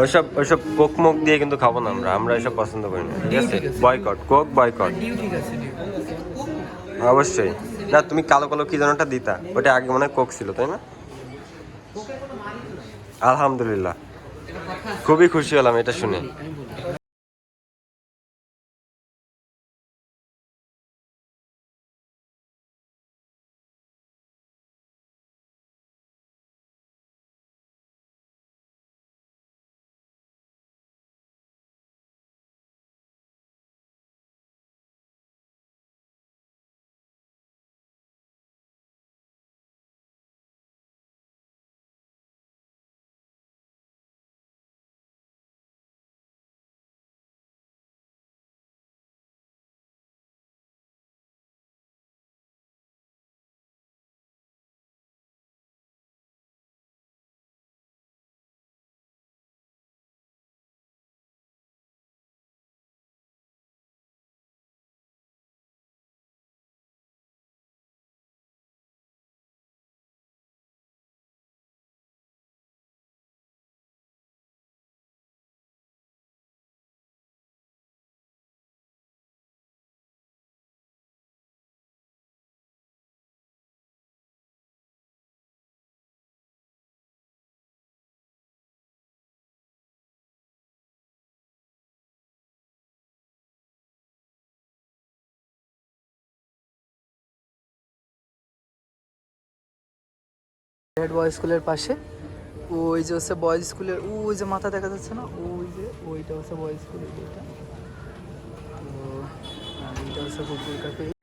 ওইসব ওইসব কোক মুখ দিয়ে কিন্তু খাব না আমরা আমরা এসব পছন্দ করি না ঠিক আছে? বয়কট কোক বয়কট অবশ্যই। না তুমি কালো কালো কি যেন একটা দিতা ওটা আগে মনে হয় কোক ছিল তাই না? আলহামদুলিল্লাহ। খুবই খুশি হলাম এটা শুনে। হেড বয়েজ স্কুলের পাশে। ওই যে হচ্ছে বয়েজ স্কুলের ওই যে মাথা দেখা যাচ্ছে না? ওই যে, ওইটা হচ্ছে বয়েজ স্কুলের ওইটা তো এইটা হচ্ছে